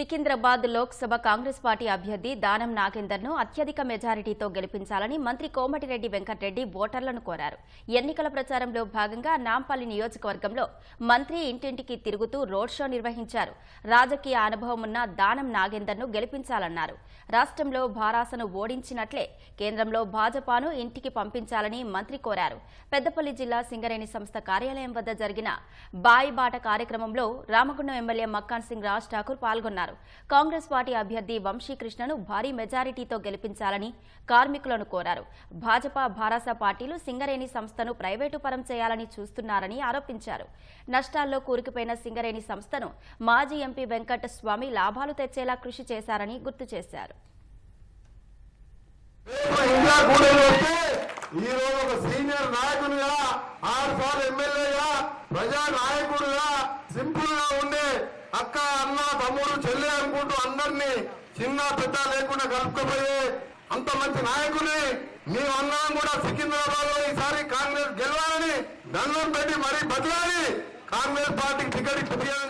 Secunderabad Lok Sabha Congress party అభ్యర్థి దానం నాగేందర్ను అత్యధిక మెజారిటీతో గెలిపించాలని మంత్రి కోమటిరెడ్డి వెంకటరెడ్డి ఓటర్లను కోరారు. ఎన్నికల ప్రచారంలో భాగంగా నాంపల్లి నియోజకవర్గంలో మంత్రి ఇంటింటికి తిరుగుతూ రోడ్ షో నిర్వహించారు. రాజకీయ అనుభవం ఉన్న దానం నాగేందర్ను గెలిపించాలన్నారు. రాష్ట్రంలో భారాసను ఓడించినట్లే కేంద్రంలో భాజపాను ఇంటికి పంపించాలని మంత్రి కోరారు. పెద్దపల్లి జిల్లా సింగరేణి సంస్థ కార్యాలయం వద్ద జరిగిన బాయిబాట కార్యక్రమంలో రామగుండం ఎమ్మెల్యే మక్కాన్ సింగ్ రాజ్ ఠాకూర్ పాల్గొన్నారు. కాంగ్రెస్ పార్టీ అభ్యర్థి వంశీకృష్ణను భారీ మెజారిటీతో గెలిపించాలని కార్మికులను కోరారు. భాజపా భారాస పార్టీలు సింగరేణి సంస్థను ప్రైవేటు పరం చేయాలని చూస్తున్నారని ఆరోపించారు. నష్టాల్లో కూరుకుపోయిన సింగరేణి సంస్థను మాజీ ఎంపీ వెంకట స్వామి లాభాలు తెచ్చేలా కృషి చేశారని గుర్తు చేశారు. ఈ రోజు ఒక సీనియర్ నాయకునిగా ఆరు సార్లు ఎమ్మెల్యేగా ప్రజా నాయకుడుగా సింపుల్గా ఉండే అక్క అన్న తమ్ముడు చెల్లి అనుకుంటూ అందరినీ చిన్న పెద్ద లేకుండా కలుపుకపోయే అంత మంచి నాయకుని మేమందరం కూడా సికింద్రాబాద్లో ఈసారి కాంగ్రెస్ గెలవాలని దండం పెట్టి మరీ బతిలాలి కాంగ్రెస్ పార్టీకి టికెట్ ఇప్పించడం